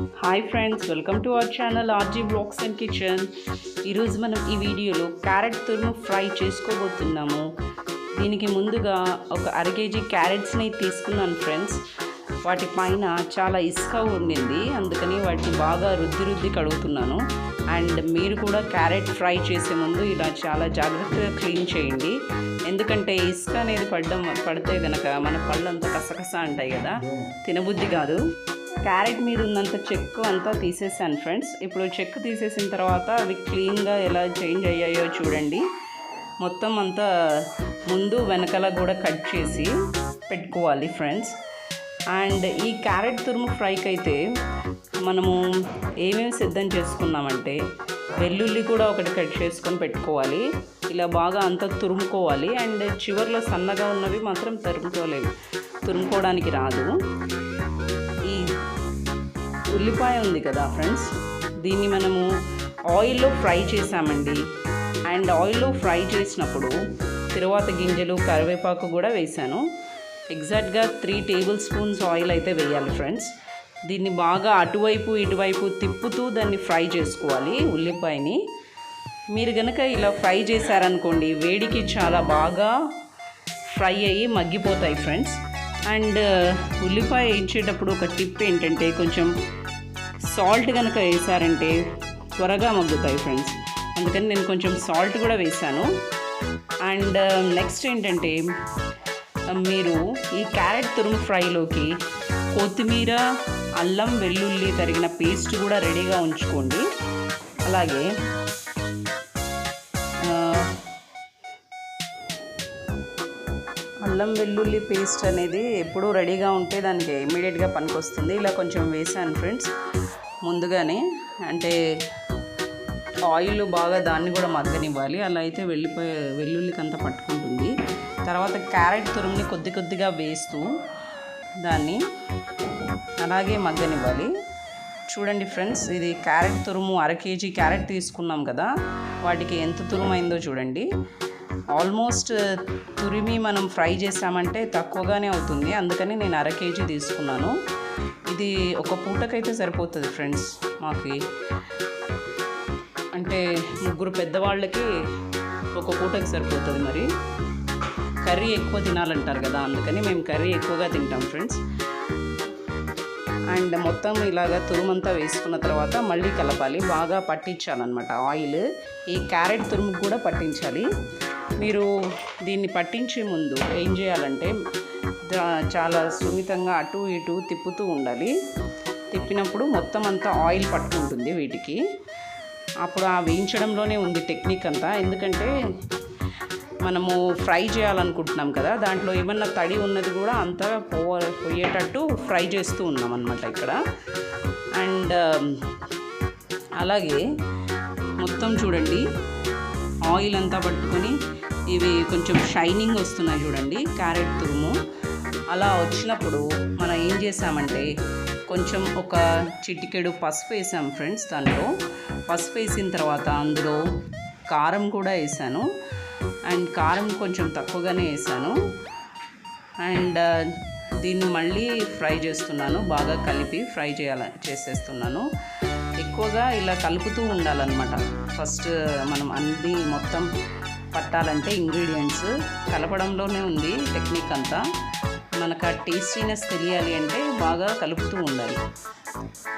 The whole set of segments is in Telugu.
Hi friends welcome to our channel RG blogs and kitchen ఈరోజు మనం ఈ వీడియోలో క్యారెట్ తురుము ఫ్రై చేసుకోబోతున్నాము. దీనికి ముందుగా ఒక అర కేజీ క్యారెట్స్ని తీసుకున్నాను ఫ్రెండ్స్ వాటి పైన చాలా ఇసుక ఉండింది. అందుకని వాటిని బాగా రుద్ది రుద్ది కడుగుతున్నాను. అండ్ మీరు కూడా క్యారెట్ ఫ్రై చేసే ముందు ఇలా చాలా జాగ్రత్తగా క్లీన్ చేయండి. ఎందుకంటే ఇసుక అనేది పడడం పడితే కనుక మన పళ్ళు అంత కసకస అంటాయి కదా. తినబుద్ధి కాదు. క్యారెట్ మీద ఉన్నంత చెక్కు అంతా తీసేసాను ఫ్రెండ్స్. ఇప్పుడు చెక్కు తీసేసిన తర్వాత అవి క్లీన్గా ఎలా చేంజ్ అయ్యాయో చూడండి. మొత్తం అంతా ముందు వెనకాల కూడా కట్ చేసి పెట్టుకోవాలి ఫ్రెండ్స్. అండ్ ఈ క్యారెట్ తురుము ఫ్రైకి అయితే మనము ఏమేమి సిద్ధం చేసుకున్నామంటే వెల్లుల్లి కూడా ఒకటి కట్ చేసుకొని పెట్టుకోవాలి. ఇలా బాగా అంతా తురుముకోవాలి. అండ్ చివర్లో సన్నగా ఉన్నవి మాత్రం తరుముకోలేవు తురుముకోవడానికి రాదు. ఉల్లిపాయ ఉంది కదా ఫ్రెండ్స్ దీన్ని మనము ఆయిల్లో ఫ్రై చేసామండి. అండ్ ఆయిల్లో ఫ్రై చేసినప్పుడు తిరువాత గింజలు కరివేపాకు కూడా వేసాను. ఎగ్జాక్ట్గా త్రీ టేబుల్ స్పూన్స్ ఆయిల్ అయితే వేయాలి ఫ్రెండ్స్ దీన్ని బాగా అటువైపు ఇటువైపు తిప్పుతూ దాన్ని ఫ్రై చేసుకోవాలి ఉల్లిపాయని. మీరు కనుక ఇలా ఫ్రై చేశారనుకోండి వేడికి చాలా బాగా ఫ్రై అయ్యి మగ్గిపోతాయి ఫ్రెండ్స్ అండ్ ఉల్లిపాయ వేయించేటప్పుడు ఒక టిప్ ఏంటంటే కొంచెం సాల్ట్ కనుక వేసారంటే త్వరగా మగ్గుతాయి ఫ్రెండ్స్ అందుకని నేను కొంచెం సాల్ట్ కూడా వేసాను. అండ్ um, నెక్స్ట్ ఏంటంటే um, మీరు ఈ క్యారెట్ తురుము ఫ్రైలోకి కొత్తిమీర అల్లం వెల్లుల్లి తరిగిన పేస్ట్ కూడా రెడీగా ఉంచుకోండి. అలాగే అల్లం వెల్లుల్లి పేస్ట్ అనేది ఎప్పుడూ రెడీగా ఉంటే దానికి ఇమీడియట్గా పనికొస్తుంది. ఇలా కొంచెం వేసాను ఫ్రెండ్స్ ముందుగానే అంటే ఆయిల్ బాగా దాన్ని కూడా మగ్గనివ్వాలి అలా అయితే వెళ్ళిపోయే వెల్లుల్లికంతా పట్టుకుంటుంది. తర్వాత క్యారెట్ తురుముని కొద్ది కొద్దిగా వేస్తూ దాన్ని అలాగే మగ్గనివ్వాలి. చూడండి ఫ్రెండ్స్ ఇది క్యారెట్ తురుము అర కేజీ క్యారెట్ తీసుకున్నాం కదా వాటికి ఎంత తురుమైందో చూడండి. ఆల్మోస్ట్ తురిమి మనం ఫ్రై చేసామంటే తక్కువగానే అవుతుంది. అందుకని నేను అర కేజీ తీసుకున్నాను. ఇది ఒక పూటకైతే సరిపోతుంది ఫ్రెండ్స్ మాకు. అంటే ముగ్గురు పెద్దవాళ్ళకి ఒక పూటకి సరిపోతుంది మరి. కర్రీ ఎక్కువ తినాలంటారు కదా అందుకని మేము కర్రీ ఎక్కువగా తింటాం ఫ్రెండ్స్. అండ్ మొత్తం ఇలాగ తురుమంతా వేసుకున్న తర్వాత మళ్ళీ కలపాలి. బాగా పట్టించాలన్నమాట ఆయిల్. ఈ క్యారెట్ తురుము కూడా పట్టించాలి. మీరు దీన్ని పట్టించే ముందు ఏం చేయాలంటే చాలా సున్నితంగా అటు ఇటు తిప్పుతూ ఉండాలి. తిప్పినప్పుడు మొత్తం అంతా ఆయిల్ పట్టుకుంటుంది వీటికి. అప్పుడు ఆ వేయించడంలోనే ఉంది టెక్నిక్ అంతా. ఎందుకంటే మనము ఫ్రై చేయాలనుకుంటున్నాం కదా దాంట్లో ఏమన్నా తడి ఉన్నది కూడా అంతా పో పోయేటట్టు ఫ్రై చేస్తూ ఉన్నాం అనమాట ఇక్కడ. అండ్ అలాగే మొత్తం చూడండి ఆయిల్ అంతా పట్టుకొని ఇవి కొంచెం షైనింగ్ వస్తున్నాయి చూడండి క్యారెట్ తురుము. అలా వచ్చినప్పుడు మనం ఏం చేసామంటే కొంచెం ఒక చిటికెడు పసుపు వేసాం ఫ్రెండ్స్ దాంట్లో. పసుపు వేసిన తర్వాత అందులో కారం కూడా వేసాను. అండ్ కారం కొంచెం తక్కువగానే వేసాను. అండ్ దీన్ని మళ్ళీ ఫ్రై చేస్తున్నాను. బాగా కలిపి ఫ్రై చేయాల చేసేస్తున్నాను. ఎక్కువగా ఇలా కలుపుతూ ఉండాలన్నమాట. ఫస్ట్ మనం అన్ని మొత్తం పట్టాలంటే ఇంగ్రీడియంట్స్. కలపడంలోనే ఉంది టెక్నిక్ అంతా. మనకు ఆ టేస్టీనెస్ తెలియాలి అంటే బాగా కలుపుతూ ఉండాలి.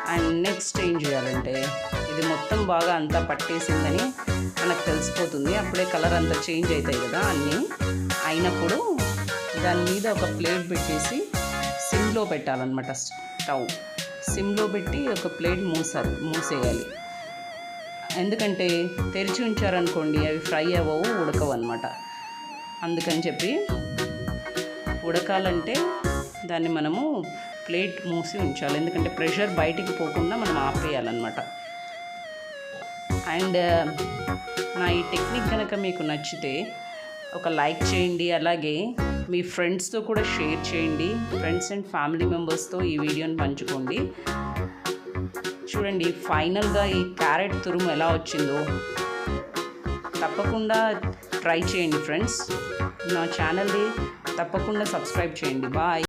అండ్ నెక్స్ట్ ఏం చేయాలంటే ఇది మొత్తం బాగా అంతా పట్టేసిందని మనకు తెలిసిపోతుంది. అప్పుడే కలర్ అంతా చేంజ్ అవుతాయి కదా అన్నీ. అయినప్పుడు దాని మీద ఒక ప్లేట్ పెట్టేసి సిమ్లో పెట్టాలన్నమాట స్టవ్. సిమ్లో పెట్టి ఒక ప్లేట్ మూసాలి మూసేయాలి. ఎందుకంటే తెరిచి ఉంచారనుకోండి అవి ఫ్రై అవ్వవు ఉడకవు అనమాట అందుకని చెప్పి ఉడకాలంటే దాన్ని మనము ప్లేట్ మూసి ఉంచాలి. ఎందుకంటే ప్రెషర్ బయటికి పోకుండా మనం ఆపేయాలన్నమాట. అండ్ నా ఈ టెక్నిక్ కనుక మీకు నచ్చితే ఒక లైక్ చేయండి. అలాగే మీ ఫ్రెండ్స్తో కూడా షేర్ చేయండి. ఫ్రెండ్స్ అండ్ ఫ్యామిలీ మెంబర్స్తో ఈ వీడియోని పంచుకోండి. చూడండి ఫైనల్గా ఈ క్యారెట్ తురుము ఎలా వచ్చిందో. తప్పకుండా ట్రై చేయండి ఫ్రెండ్స్. నా ఛానల్ని తప్పకుండా సబ్స్క్రైబ్ చేయండి. బాయ్.